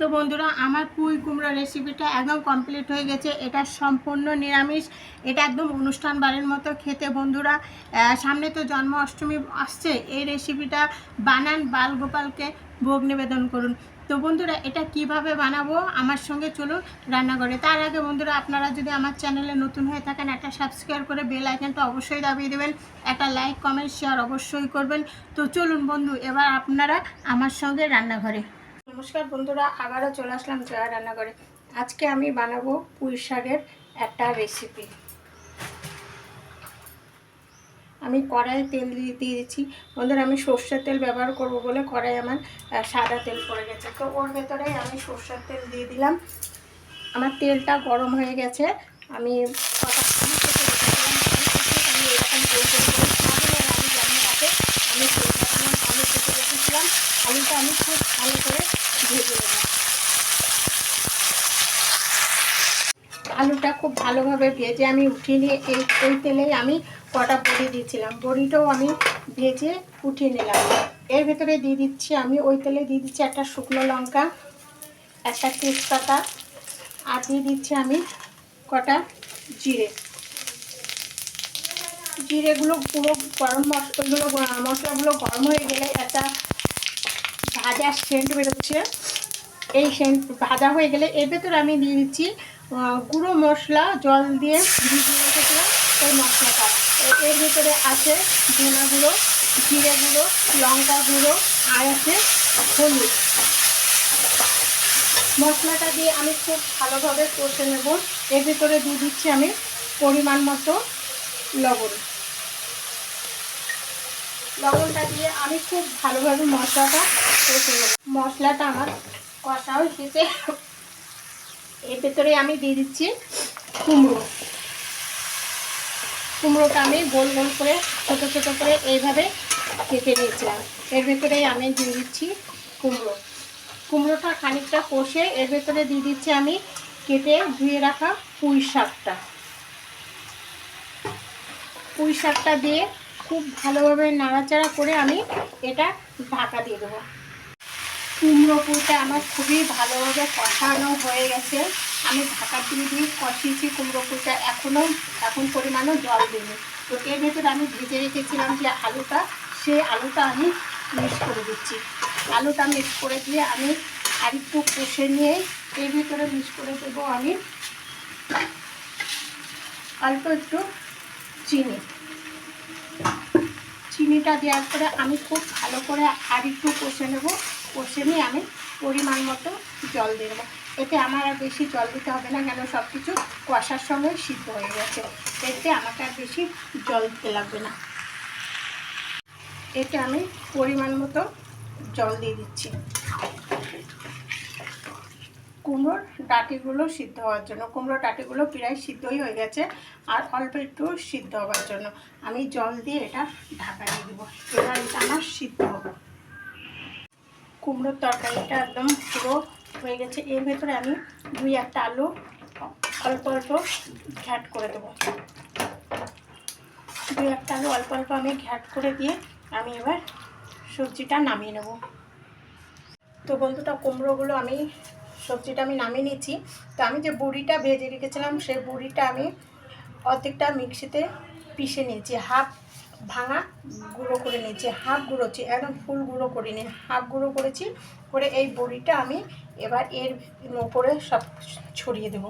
তো বন্ধুরা, আমার পুঁই কুমড়ো রেসিপিটা একদম কমপ্লিট হয়ে গেছে। এটা সম্পূর্ণ নিরামিষ। এটা একদম অনুষ্ঠান বাড়ির মতো খেতে বন্ধুরা। সামনে তো জন্ম অষ্টমী আসছে। এই রেসিপিটা বানান বাল গোপালকে ভোগ নিবেদন করুন। তো বন্ধুরা, এটা কীভাবে বানাবো? আমার সঙ্গে চলুন রান্নাঘরে। তার আগে বন্ধুরা, আপনারা যদি আমার চ্যানেলে নতুন হয়ে থাকেন, একটা সাবস্ক্রাইব করে বেল আইকনটা অবশ্যই দাবিয়ে দেবেন। একটা লাইক কমেন্ট শেয়ার অবশ্যই করবেন। তো চলুন বন্ধু, এবার আপনারা আমার সঙ্গে রান্নাঘরে। নমস্কার বন্ধুরা, আবারও চলে আসলাম জয়া রান্নাঘরে। আজকে আমি বানাবো পুঁই শাকের একটা রেসিপি আমি কড়াই তেল দিয়ে দিয়েছি। বন্ধুরা, আমি সর্ষের তেল ব্যবহার করব বলে কড়াই আমার সাদা তেল পড়ে গেছে। তো ওর ভেতরে আমি সর্ষের তেল দিয়ে দিলাম। আমার তেলটা গরম হয়ে গেছে। আমি আমি খুব ভালো করে ভেজে আলুটা খুব ভালোভাবে ভেজে আমি উঠিয়ে নিয়ে এই এই তেলেই আমি কটা বড়ি দিয়েছিলাম। বড়িটাও আমি ভেজে উঠিয়ে নিলাম। এর ভেতরে দিয়ে দিচ্ছি আমি, ওই তেলে দিয়ে দিচ্ছি একটা শুকনো লঙ্কা, একটা তেজপাতা, আর দিয়ে দিচ্ছি আমি কটা জিরে। জিরেগুলো পুরো গরম মশলাগুলো মশলাগুলো গরম হয়ে গেলে একটা ভাজা সেন্ট বেরোচ্ছে। এই সেন্ট ভাজা হয়ে গেলে এর ভেতরে আমি দিয়ে দিচ্ছি গুঁড়ো মশলা, জল দিয়ে ভিজিয়ে রেখেছিলাম, ওই মশলাটা। এর ভেতরে আছে ধনা গুঁড়ো, জিরে গুঁড়ো, লঙ্কা গুঁড়ো, আর আছে হলুদ। মশলাটা দিয়ে আমি খুব ভালোভাবে কষে নেব। এর ভিতরে দিয়ে দিচ্ছি আমি পরিমাণ মতো লবণ। লবণটা দিয়ে আমি খুব ভালোভাবে মশলাটা কষে নেব মশলাটা আমার কষাও শেষে। এর ভেতরে আমি দিয়ে দিচ্ছি কুমড়ো। কুমড়োটা আমি গোল গোল করে, ছোটো ছোটো করে এইভাবে কেটে নিয়েছিলাম। এর ভেতরেই আমি দিয়ে দিচ্ছি কুমড়ো। কুমড়োটা খানিকটা কষে এর ভেতরে দিয়ে দিচ্ছি আমি কেটে ধুয়ে রাখা পুঁই শাকটা। পুঁই শাকটা দিয়ে খুব ভালোভাবে নাড়াচাড়া করে আমি এটা ঢাকা দিয়ে দেবো। কুমড়ো পুঁইটা আমার খুবই ভালোভাবে কষানো হয়ে গেছে। আমি ঢাকা দিয়ে দিয়ে কষিয়েছি কুমড়ো পুঁইটা এখনও, এখন পরিমাণও জল দিইনি। তো এর ভেতরে আমি ভেজে রেখেছিলাম যে আলুটা সেই আলুটা আমি মিক্স করে দিচ্ছি। আলুটা মিক্স করে দিয়ে আমি আরেকটু কষে নিয়ে এর ভিতরে মিক্স করে দেবো আমি অল্প একটু চিনি। চিনিটা দেওয়ার পরে আমি খুব ভালো করে আর একটু কষে নেব। কষে নিয়ে আমি পরিমাণ মতো জল দিয়ে দেবো। এতে আমার আর বেশি জল দিতে হবে না, কেন সব কিছু কষার সঙ্গে সিদ্ধ হয়ে গেছে। এতে আমাকে আর বেশি জল দিতে লাগবে না। এতে আমি পরিমাণ মতো জল দিয়ে দিচ্ছি। কুমড়োর ডাঁটিগুলো সিদ্ধ হওয়ার জন্য। কুমড়ো ডাঁটিগুলো প্রায় সিদ্ধই হয়ে গেছে আর অল্প একটু সিদ্ধ হওয়ার জন্য। আমি জল দিয়ে এটা ঢাকা দিয়ে দেবো। এবার এটা আমার সিদ্ধ হবে। কুমড়োর তরকারিটা একদম পুরো হয়ে গেছে। এর ভেতরে আমি দুই একটা আলু অল্প অল্প ঘ্যাট করে দেবো। দুই একটা আলু অল্প অল্প আমি ঘ্যাট করে দিয়ে আমি এবার সবজিটা নামিয়ে নেব। তো বন্ধুটা কুমড়োগুলো আমি সবজিটা আমি নামিয়ে নিয়েছি। তো আমি যে বুড়িটা ভেজে রেখেছিলাম সেই বুড়িটা আমি অর্ধেকটা মিক্সিতে পিষে নিয়েছি, হাফ ভাঙা গুঁড়ো করে নিয়েছি, হাফ গুঁড়োছি একদম ফুল গুঁড়ো করে করিনি হাফ গুঁড়ো করেছি, করে এই বড়িটা আমি এবার এর উপরে সব ছড়িয়ে দেব।